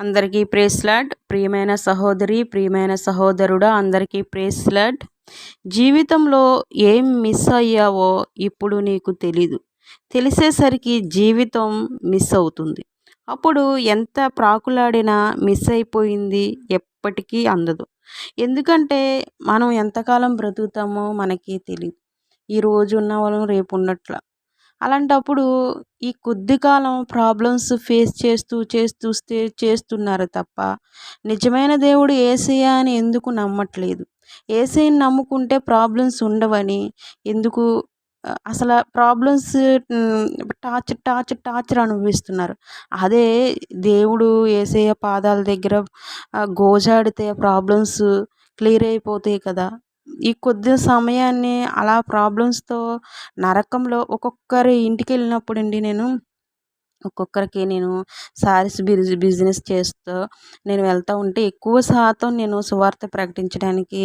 అందరికీ ప్రేస్లాడ్ ప్రియమైన సహోదరి ప్రియమైన సహోదరుడా అందరికీ ప్రేస్లాడ్ జీవితంలో ఏం మిస్ అయ్యావో ఇప్పుడు నీకు తెలీదు. తెలిసేసరికి జీవితం మిస్ అవుతుంది. అప్పుడు ఎంత ప్రాకులాడినా మిస్ అయిపోయింది ఎప్పటికీ అందదు. ఎందుకంటే మనం ఎంతకాలం బ్రతుకుతామో మనకి తెలియదు ఈరోజు ఉన్న వాళ్ళం రేపు ఉన్నట్ల. అలాంటప్పుడు ఈ కొద్ది కాలం ప్రాబ్లమ్స్ ఫేస్ చేస్తూ చేస్తూ స్టే చేస్తున్నారు తప్ప నిజమైన దేవుడు ఏసయ్య అని ఎందుకు నమ్మట్లేదు? ఏసైని నమ్ముకుంటే ప్రాబ్లమ్స్ ఉండవని ఎందుకు అసలు ప్రాబ్లమ్స్ టార్చర్ టార్చర్ టార్చర్ అనుభవిస్తున్నారు. అదే దేవుడు ఏసయ్య పాదాల దగ్గర గోజాడితే ప్రాబ్లమ్స్ క్లియర్ అయిపోతాయి కదా. ఈ కొద్ది సమయాన్ని అలా ప్రాబ్లమ్స్తో నరకంలో ఒక్కొక్కరి ఇంటికి వెళ్ళినప్పుడు అండి నేను ఒక్కొక్కరికి నేను శారీస్ బిజ్ బిజినెస్ చేస్తూ నేను వెళ్తూ ఉంటే ఎక్కువ శాతం నేను సువార్త ప్రకటించడానికి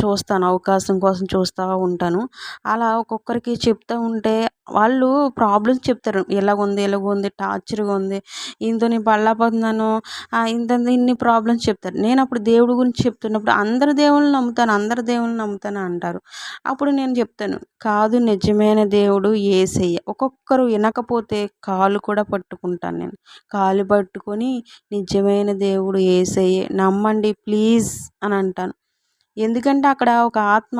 చూస్తాను అవకాశం కోసం చూస్తూ ఉంటాను. అలా ఒక్కొక్కరికి చెప్తూ ఉంటే వాళ్ళు ప్రాబ్లమ్స్ చెప్తారు. ఎలాగుంది ఎలాగుంది టార్చర్గా ఉంది ఇంత నేను పడలేకపోతున్నాను ఇంత ఇన్ని ప్రాబ్లమ్స్ చెప్తారు. నేను అప్పుడు దేవుడి గురించి చెప్తున్నప్పుడు అందరు దేవుళ్ళని నమ్ముతాను అందరు దేవుళ్ళని నమ్ముతాను అంటారు. అప్పుడు నేను చెప్తాను కాదు నిజమైన దేవుడు ఏసయ్య. ఒక్కొక్కరు వినకపోతే కాలు కూడా పట్టుకుంటాను నేను. కాలు పట్టుకొని నిజమైన దేవుడు ఏసయ్యే. నమ్మండి ప్లీజ్ అని అంటాను. ఎందుకంటే అక్కడ ఒక ఆత్మ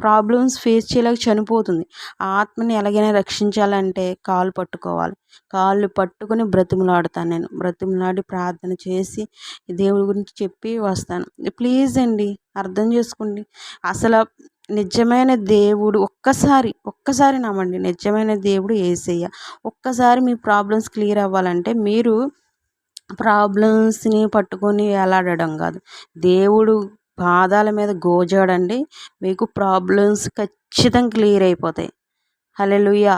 ప్రాబ్లమ్స్ ఫేస్ చేయలేక చనిపోతుంది. ఆ ఆత్మని ఎలాగైనా రక్షించాలంటే కాలు పట్టుకోవాలి. కాళ్ళు పట్టుకొని బ్రతిమలాడుతాను నేను. బ్రతిమలాడి ప్రార్థన చేసి దేవుడి గురించి చెప్పి వస్తాను. ప్లీజ్ అండి అర్థం చేసుకోండి. అసలు నిజమైన దేవుడు ఒక్కసారి ఒక్కసారి నమ్మండి. నిజమైన దేవుడు ఏసయ్య. ఒక్కసారి మీ ప్రాబ్లమ్స్ క్లియర్ అవ్వాలంటే మీరు ప్రాబ్లమ్స్ని పట్టుకొని వేలాడడం కాదు. దేవుడు పాదాల మీద గోజాడండి. మీకు ప్రాబ్లమ్స్ ఖచ్చితంగా క్లియర్ అయిపోతాయి. హలెలుయా